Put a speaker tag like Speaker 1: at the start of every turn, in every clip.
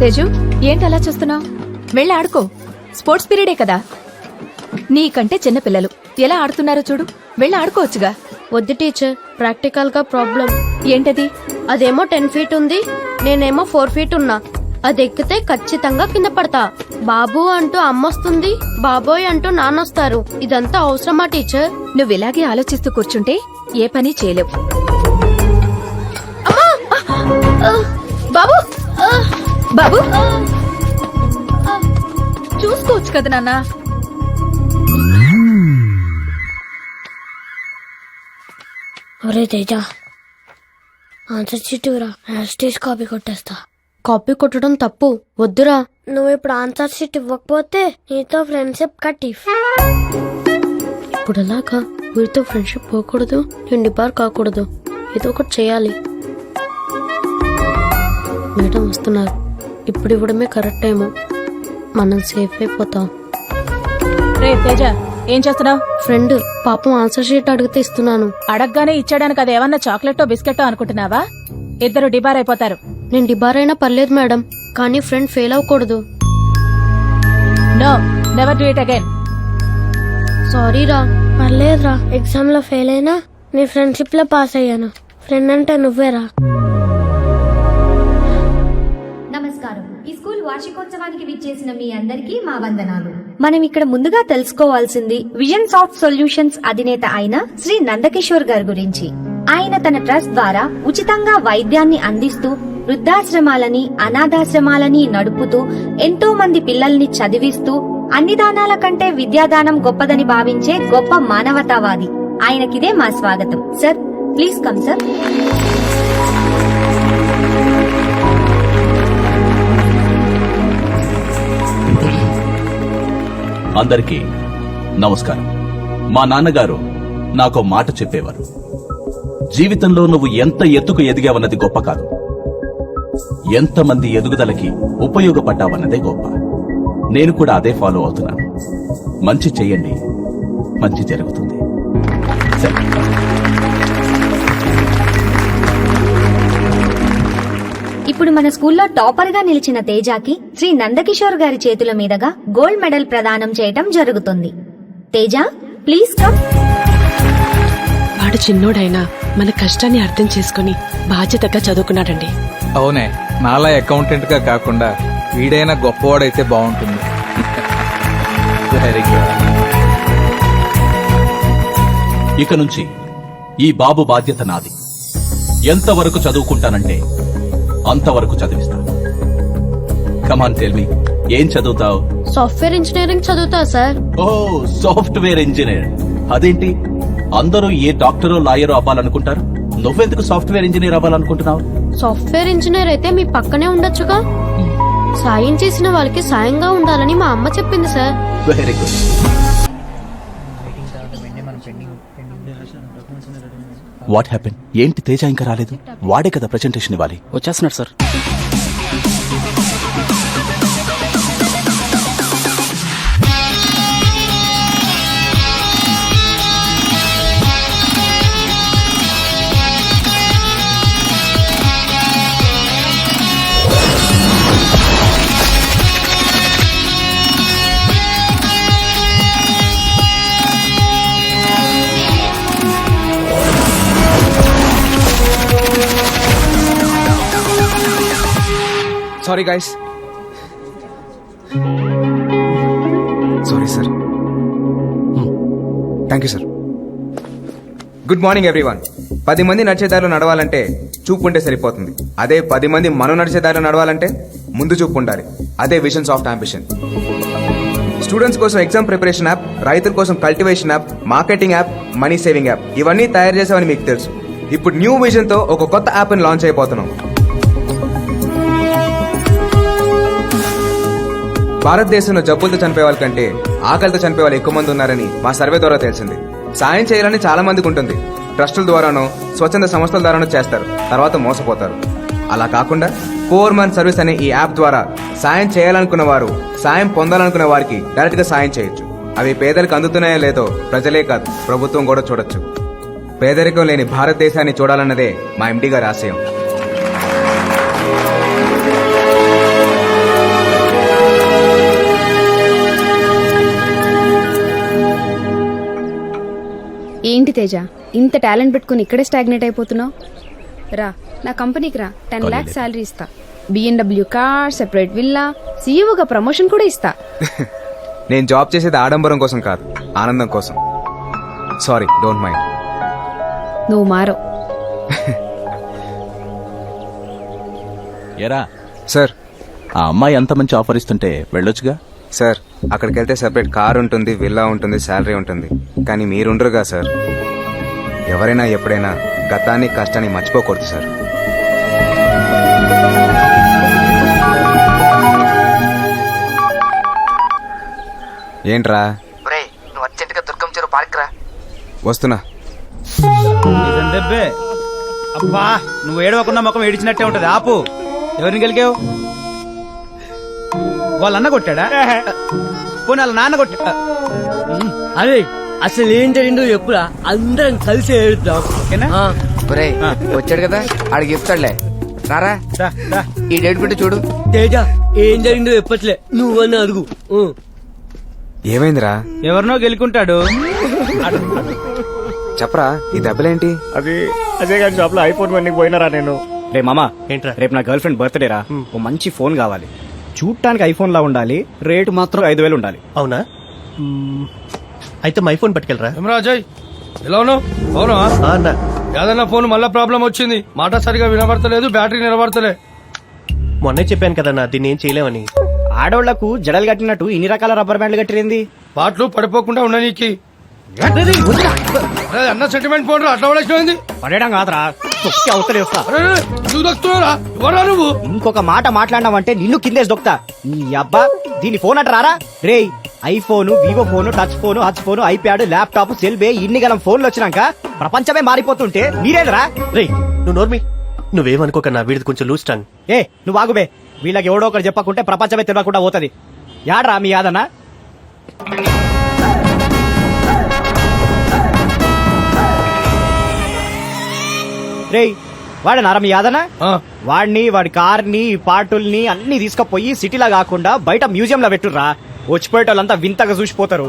Speaker 1: తేజు ఏంటి అలా చూస్తున్నావు? వెళ్ళి ఆడుకో. స్పోర్ట్స్ పీరియడే కదా. నీకంటే చిన్న పిల్లలు. ఎలా ఆడుతున్నారో చూడు. వెళ్ళి ఆడుకోవచ్చుగా.
Speaker 2: వద్దు టీచర్ ప్రాక్టికల్గా ప్రాబ్లం.
Speaker 1: ఏంటది?
Speaker 2: అదేమో టెన్ ఫీట్ ఉంది నేనేమో ఫోర్ ఫీట్ ఉన్నా. అది ఎక్కితే ఖచ్చితంగా కింద పడతా. బాబు అంటూ అమ్మొస్తుంది బాబోయ్ అంటూ నాన్నొస్తారు. ఇదంతా అవసరమా టీచర్?
Speaker 1: నువ్వు ఇలాగే ఆలోచిస్తూ కూర్చుంటే ఏ పని చేయలేవు! బాబు! బాబు? చూసుకోవచ్చు కదా నాన్న.
Speaker 2: ఒరే తేజ ఆన్సర్ షీట్రా యాస్టీస్ కాపీ కొట్టేస్తా. కాపీ కొట్టడం తప్పు. వద్దురా. నువ్వు ఇప్పుడు ఆన్సర్ షీట్ ఇవ్వకపోతే నీతో ఫ్రెండ్షిప్ కట్టి ఇప్పుడు ఎలాగా వీరితో ఫ్రెండ్షిప్ పోకూడదు నేను డిబార్ కాకూడదు. ఏదో ఒకటి చేయాలి. మేడం వస్తున్నారు. ఇప్పుడు ఇవ్వడమే కరెక్ట్ టైము. మనం సేఫ్ అయిపోతాం.
Speaker 3: రే తేజ ఏం చేస్తున్నావు?
Speaker 2: ఫ్రెండ్ పాపం ఆన్సర్ షీట్ అడిగితే ఇస్తున్నాను.
Speaker 3: అడగగానే ఇచ్చాడానికి అది ఏమన్నా చాక్లెటో బిస్కెటో అనుకుంటున్నావా? ఇద్దరు డిబార్ అయిపోతారు.
Speaker 2: నేను డిబార్ అయినా పర్లేదు మేడం. కానీ ఫ్రెండ్ ఫెయిల్ అవ్వకూడదు.
Speaker 3: No never do it again
Speaker 2: sorry రా. పర్లేదురా ఎగ్జామ్లో ఫెయిల్ అయినా నీ ఫ్రెండ్షిప్లో పాస్ అయ్యాను. ఫ్రెండ్ అంటే నువ్వేరా?
Speaker 4: నమస్కారం. ఈ స్కూల్ వార్షికోత్సవానికి విచ్చేసిన మీ అందరికీ మా వందనాలు. మనం ఇక్కడ ముందుగా తెలుసుకోవాల్సింది విజన్ సాఫ్ట్ సొల్యూషన్స్ అధినేత అయిన శ్రీ నందకిషోర్ గారి గురించి. ఆయన తన ట్రస్ట్ ద్వారా ఉచితంగా వైద్యాన్ని అందిస్తూ వృద్ధాశ్రమాలని అనాథాశ్రమాలని నడుపుతూ ఎంతో మంది పిల్లల్ని చదివిస్తూ అన్ని దానాల కంటే విద్యాదానం గొప్పదని భావించే గొప్ప మానవతావాది. ఆయనకిదే మా స్వాగతం. Sir please come sir.
Speaker 5: అందరికీ నమస్కారం. మా నాన్నగారు నాకో మాట చెప్పేవారు. జీవితంలో నువ్వు ఎంత ఎత్తుకు ఎదిగావన్నది గొప్ప కాదు. ఎంతమంది ఎదుగుదలకి ఉపయోగపడ్డావన్నదే గొప్ప. నేను కూడా అదే ఫాలో అవుతున్నాను. మంచి చెయ్యండి. మంచి జరుగుతుంది.
Speaker 4: ఇప్పుడు మన స్కూల్లో టాపర్గా నిలిచిన తేజాకి శ్రీ నందకిషోర్ గారి చేతుల మీదుగా గోల్డ్ మెడల్ ప్రదానం చేయటం జరుగుతుంది. Teja please come.
Speaker 6: వాడు చిన్నోడైనా మన కష్టాన్ని అర్థం చేసుకుని బాధ్యతగా చదువుకున్నాడండి.
Speaker 7: అవునే నాలా అకౌంటెంట్గా కాకుండా వీడైనా గొప్పవాడైతే బాగుంటుంది. వెరీ గుడ్
Speaker 5: ఇక నుంచి ఈ బాబు బాధ్యత నాది. ఎంతవరకు చదువుకుంటానంటే అంతవరకు చదివిస్తా. కమాన్ టెల్మి ఏం చదువుతావు?
Speaker 2: సాఫ్ట్వేర్ ఇంజనీరింగ్ చదువుతా సార్.
Speaker 5: Oh software engineer. అదేంటి? అందరూ ఏ డాక్టరో లాయరో అవ్వాలనుకుంటారు? నువ్వెందుకు సాఫ్ట్వేర్ ఇంజనీర్ అవ్వాలనుకుంటున్నావు?
Speaker 2: సాఫ్ట్వేర్ ఇంజనీర్ అయితే మీ పక్కనే ఉండొచ్చుగా? సాయం చేసిన వాళ్ళకి సాయంగా ఉండాలని మా అమ్మ చెప్పింది sir.
Speaker 5: Very good what happen ఏంటి తేజ ఇంకా రాలేదు? వాడే కదా ప్రెజెంటేషన్ ఇవ్వాలి.
Speaker 8: వచ్చేస్తున్నాడు sir.
Speaker 7: Sorry guys sorry sir thank you sir good morning everyone పది మంది నడిచేదారులు నడవాలంటే చూపు ఉంటే సరిపోతుంది. అదే పది మంది మనం నడిచేదారులు నడవాలంటే ముందు చూపు ఉండాలి. అదే విజన్ సాఫ్ట్ అంబిషన్ స్టూడెంట్స్ కోసం ఎగ్జామ్ ప్రిపరేషన్ యాప్ రైతుల కోసం cultivation app marketing app money saving app ఇవన్నీ తయారు చేసామని మీకు తెలుసు. ఇప్పుడు న్యూ విజన్తో ఒక కొత్త యాప్ని లాంచ్ అయిపోతున్నాం. భారతదేశంలో జబ్బులతో చనిపోయే వాళ్ళ కంటే ఆకలితో చనిపోయే వాళ్ళు ఎక్కువ మంది ఉన్నారని మా సర్వే ద్వారా తెలిసింది. సాయం చేయాలని చాలా మందికి ఉంటుంది. ట్రస్టుల ద్వారానో స్వచ్ఛంద సంస్థల ద్వారానో చేస్తారు. తర్వాత మోసపోతారు. అలా కాకుండా ఫోర్ మంత్ సర్వీస్ అనే ఈ యాప్ ద్వారా సాయం చేయాలనుకున్న వారు సాయం పొందాలనుకున్న వారికి డైరెక్ట్గా సాయం చేయొచ్చు. అవి పేదలకు అందుతున్నాయో లేదో ప్రజలే కాదు ప్రభుత్వం కూడా చూడొచ్చు. పేదరికం లేని భారతదేశాన్ని చూడాలన్నదే మా ఎండి గారి ఆశయం.
Speaker 8: ఏంటి తేజ? ఇంత టాలెంట్ పెట్టుకుని ఇక్కడే స్టాగ్నేట్ అయిపోతున్నావు? రా నా కంపెనీకి రా. టెన్ లాక్స్ శాలరీ ఇస్తా. బిఎన్డబ్ల్యూ కార్ సెపరేట్ విల్లా సీఈఓగా ప్రమోషన్ కూడా ఇస్తా.
Speaker 7: నేను జాబ్ చేసేది ఆడంబరం కోసం కాదు ఆనందం కోసం. Sorry don't mind.
Speaker 8: నువ్వు మారో.
Speaker 5: ఎరా.
Speaker 7: సార్.
Speaker 5: ఆ అమ్మాయి అంత మంచి ఆఫర్ ఇస్తుంటే వెళ్ళొచ్చుగా?
Speaker 7: సార్ అక్కడికి వెళ్తే సెపరేట్ కార్ ఉంటుంది విల్లా ఉంటుంది శాలరీ ఉంటుంది. కానీ మీరుండరుగా సార్. ఎవరైనా ఎప్పుడైనా గతాన్ని కష్టాన్ని మర్చిపోకూడదు సార్. ఏంట్రా?
Speaker 9: నువ్వు అర్జెంటుగా దుర్గం చెరువు పార్క్ రా.
Speaker 7: వస్తున్నా.
Speaker 10: అబ్బా నువ్వు ఏడవకుండా ముఖం ఏడిచినట్టే ఉంటది. ఆపు. ఎవరిని గెలికావు? వాళ్ళ అన్న కొట్టాడా? పోనీ వాళ్ళ నాన్న కొట్టా
Speaker 11: అరే అసలు ఏం జరిగిందో చెప్పురా. అందరం కలిసి ఏడుద్దాం.
Speaker 10: ఓకేనా
Speaker 9: ఒరేయ్ వచ్చాడు కదా? ఆడికి చెప్తాడులే రారా?
Speaker 10: రా, రా.
Speaker 9: ఈ డేట్ పెట్టి చూడు.
Speaker 11: తేజ ఏం జరిగిందో చెప్పట్లే. నువ్వని అడుగు.
Speaker 7: ఏమైందిరా?
Speaker 10: ఎవరినో గెలుకుంటాడు.
Speaker 7: చెప్పరా ఈ దెబ్బలేంటి?
Speaker 12: అది అజయ్ గారి షాప్లో ఐఫోన్ పోయినరా నేను?
Speaker 10: రే మామా
Speaker 12: ఏంట్రా?
Speaker 10: రేపు నా గర్ల్ ఫ్రెండ్ బర్త్డే రా ఓ మంచి ఫోన్ కావాలి. చూడటానికి ఐఫోన్ లా ఉండాలి రేటు మాత్రం ఐదు వేలు ఉండాలి.
Speaker 12: అవునా? మ్మ్. అయితే మా ఐఫోన్ పట్టుకెళ్ళరా?
Speaker 11: అజయ్ ఎలా ఉన్నావు? అవునా
Speaker 12: ఆ అన్న.
Speaker 11: ఏదన్నా ఫోన్ మళ్ళా ప్రాబ్లం వచ్చింది. మాట సరిగా వినబడతలేదు బ్యాటరీ నిలబడతలే.
Speaker 12: మొన్నే చెప్పాను కదన్నా దీన్ని ఏం చేయలేమని.
Speaker 10: ఆడోళ్ళకు జడలు కట్టినట్టు ఇన్ని రకాల రబ్బర్ బ్యాండ్లు కట్టిరింది?
Speaker 11: పాటలు పడిపోకుండా ఉండనీకి. అరే, అన్న సెంటిమెంట్ ఫోన్ అట్లా పడేసిపోయింది
Speaker 10: పడేయడం కాదురా. తొక్కి
Speaker 11: నువ్వు
Speaker 10: ఇంకొక మాట మాట్లాడినావంటే నిన్ను కిందేసి దొక్తా నీ అబ్బా దీని ఫోన్ అంటారా రే iPhone Vivo phone touch phone Hutch phone iPad laptop సెల్బే ఇన్ని గలం ఫోన్లు వచ్చినాక ప్రపంచమే మారిపోతుంటే మీరేదరా?
Speaker 12: రే నువ్వు నోర్మి నువ్వేమనుకోకన్నా వీడిది కొంచెం లూజ్ టంగ్.
Speaker 10: ఏ నువ్వు ఆగుబే. వీళ్ళకి ఎవడో ఒకటి చెప్పకుంటే ప్రపంచమే తెలియకుండా పోతది. యాడ్రా మీ యాదన్న? రేయ్ వాడనారా మీ యాదన్న
Speaker 11: ఆ,
Speaker 10: వాడిని వాడి కార్ని పార్టుల్ని అన్ని తీసుకుపోయి సిటీలా కాకుండా బయట మ్యూజియం లో పెట్టుర్రా. వచ్చిపోయేటోళ్ళంతా వింతగా చూసిపోతారు.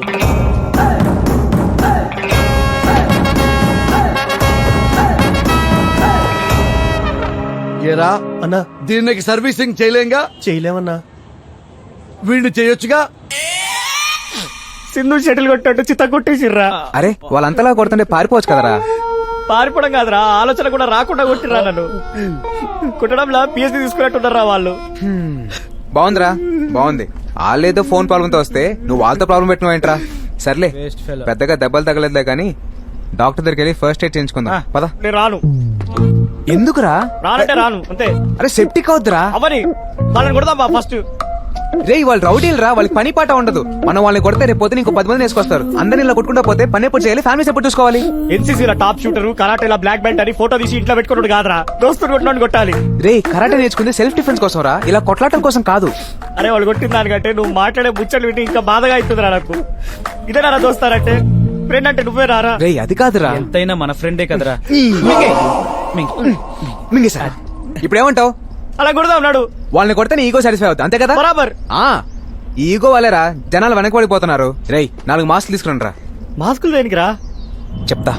Speaker 11: ఏరా
Speaker 12: అన్నా
Speaker 11: దీనికి సర్వీసింగ్ చేయలేంగా?
Speaker 12: చేయలేమన్నా.
Speaker 11: వీడిని చేయొచ్చుగా?
Speaker 12: సింధు షటిల్ కొట్టాడు చిత్త కొట్టేసిర్రా.
Speaker 7: అరే వాళ్ళంతలా కొడుతుంటే పారిపోవచ్చు కదరా.
Speaker 10: పారిపోవడం కాదురా. ఆలోచన కూడా రాకుండా కొట్టిర్రా నన్ను. కుట్టడంలా పిఎస్సీ తీసుకున్నట్టున్నారా వాళ్ళు.
Speaker 7: బాగుందిరా. బాగుంది. వాళ్ళేదో ఫోన్ ప్రాబ్లంతో వస్తే నువ్వు వాళ్ళతో ప్రాబ్లం పెట్టినావు ఏంట్రా? సర్లే. పెద్దగా దెబ్బలు తగలేదులే కానీ డాక్టర్ దగ్గరికి వెళ్ళి ఫస్ట్ ఎయిడ్ చేయించుకుందాం. పద.
Speaker 10: నేను రాను.
Speaker 7: ఎందుకురా?
Speaker 10: రానంటే రాను అంతే.
Speaker 7: అరే సెప్టిక్ అవుద్దురా
Speaker 10: అవని వాళ్ళని కొడదాం ఫస్ట్
Speaker 7: రే వాళ్ళు రౌడీలు రా వాళ్ళకి పని పాట ఉండదు. మనం వాళ్ళని కొడితే రేపు పొద్దున ఇంకో పది మంది వేసుకొస్తారు. అందరిని ఇలా కొట్టుకుంటా పోతే పని ఎప్పుడు చేయాలి? ఫ్యామిలీస్ ఎప్పుడు చూసుకోవాలి?
Speaker 10: ఎన్సీసీలో టాప్ షూటర్ కరాటేలా బ్లాక్ బెల్ట్ అని ఫోటో తీసి ఇంట్లో పెట్టుకున్నాడు కాదురా. దోస్తులు కొట్టినోడు కొట్టాలి.
Speaker 7: రే కరాటే నేర్చుకుంది సెల్ఫ్ డిఫెన్స్ కోసం రా. ఇలా కొట్లాటం కోసం కాదు.
Speaker 10: అరే వాళ్ళు కొట్టిన దానికంటే నువ్వు మాట్లాడే ముచ్చట్లు వింటే ఇంకా బాధగా అవుతుందిరా నాకు. ఇదే నారా దోస్తారంటే ఫ్రెండ్ అంటే నువ్వే రారా?
Speaker 7: రే అది కాదురా.
Speaker 10: ఎంతైనా మన ఫ్రెండే కదరా.
Speaker 7: మింగే. సార్. ఇప్పుడు ఏమంటావు
Speaker 10: అలా కొడదా ఉన్నాడు
Speaker 7: వాళ్ళని కొడితే ఈగో సాటిస్ఫై అవుతుంది. అంతే కదా?
Speaker 10: బరాబర్.
Speaker 7: ఆ ఈగో వాళ్ళేరా జనాలు వెనక పడిపోతున్నారు రేయ్ నాలుగు మాస్క్ తీసుకురండి రా
Speaker 10: మాస్కులు దేనికి రా?
Speaker 7: చెప్తా.